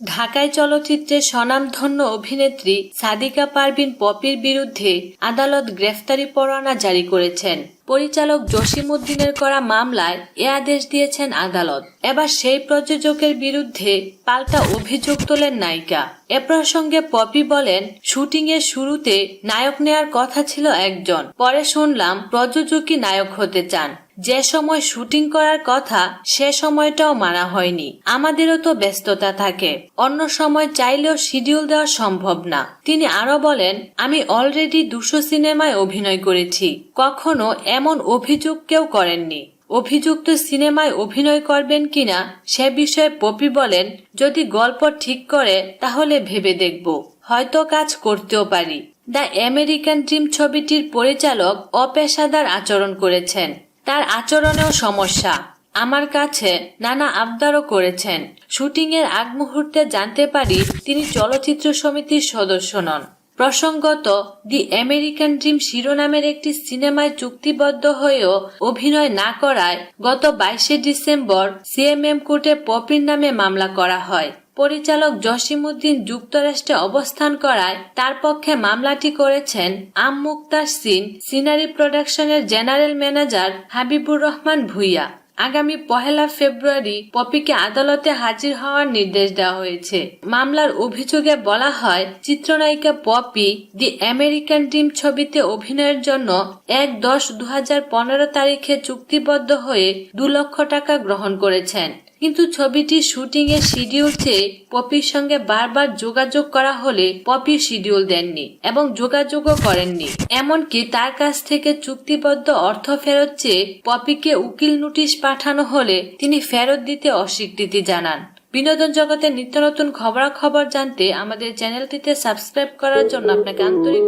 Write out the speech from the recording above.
ঢাকায় চলচ্চিত্রে স্বনামধন্য অভিনেত্রী সাদিকা পারভিন পপির বিরুদ্ধে আদালত গ্রেফতারি পরোয়ানা জারি করেছেন। পরিচালক জসিমউদ্দিনের করা মামলায় এ আদেশ দিয়েছেন আদালত। এবার সেই প্রযোজকের বিরুদ্ধে পাল্টা অভিযোগ তোলেন নায়িকা। এ প্রসঙ্গে পপি বলেন শুটিং এর শুরুতে নায়ক নেয়ার কথা ছিল একজন। পরে শুনলাম প্রযোজকই নায়ক হতে চান। যে সময় শুটিং করার কথা, সে সময়টাও মানা হয়নি। আমাদেরও তো ব্যস্ততা থাকে। অন্য সময় চাইলেও শিডিউল দেওয়া সম্ভব না। তিনি আরও বলেন, আমি অলরেডি দুশো সিনেমায় অভিনয় করেছি। কখনো এমন অভিযোগ কেউ করেননি। অভিযুক্ত সিনেমায় অভিনয় করবেন কিনা, সে বিষয়ে পপি বলেন, যদি গল্প ঠিক করে, তাহলে ভেবে দেখব। হয়তো কাজ করতেও পারি। দ্য আমেরিকান ড্রিম ছবিটির পরিচালক অপেশাদার আচরণ করেছেন। তার আচরণেও সমস্যা। আমার কাছে নানা আবদারও করেছেন। শুটিংয়ের আগ মুহূর্তে জানতে পারি তিনি চলচ্চিত্র সমিতির সদস্য নন। প্রসঙ্গত, দি আমেরিকান ড্রিম শিরোনামের একটি সিনেমায় চুক্তিবদ্ধ হয়েও অভিনয় না করায় গত বাইশে ডিসেম্বর সিএমএম কোর্টে পপির নামে মামলা করা হয়। পরিচালক জসিমউদ্দিন যুক্তরাষ্ট্রে অবস্থান করায় তার পক্ষে মামলাটি করেছেন আম মুক্তার সিন, সিনারি প্রোডাকশনের জেনারেল ম্যানেজার হাবিবুর রহমান ভুইয়া। আগামী পহেলা ফেব্রুয়ারি পপিকে আদালতে হাজির হওয়ার নির্দেশ দেওয়া হয়েছে। মামলার অভিযোগে বলা হয়, চিত্রনায়িকা পপি দি আমেরিকান ড্রিম ছবিতে অভিনয়ের জন্য এক দশ দু তারিখে চুক্তিবদ্ধ হয়ে দু লক্ষ টাকা গ্রহণ করেছেন। কিন্তু ছবিটির শুটিং এর শিডিউল চেয়ে পপির সঙ্গে বারবার যোগাযোগ করা হলে পপি শিডিউল দেননি এবং যোগাযোগও করেননি। এমনকি তার কাছ থেকে চুক্তিবদ্ধ অর্থ ফেরত চেয়ে পপিকে উকিল নোটিশ পাঠানো হলে তিনি ফেরত দিতে অস্বীকৃতি জানান। বিনোদন জগতের নিত্য নতুন খবরাখবর জানতে আমাদের চ্যানেলটিতে সাবস্ক্রাইব করার জন্য আপনাকে আন্তরিক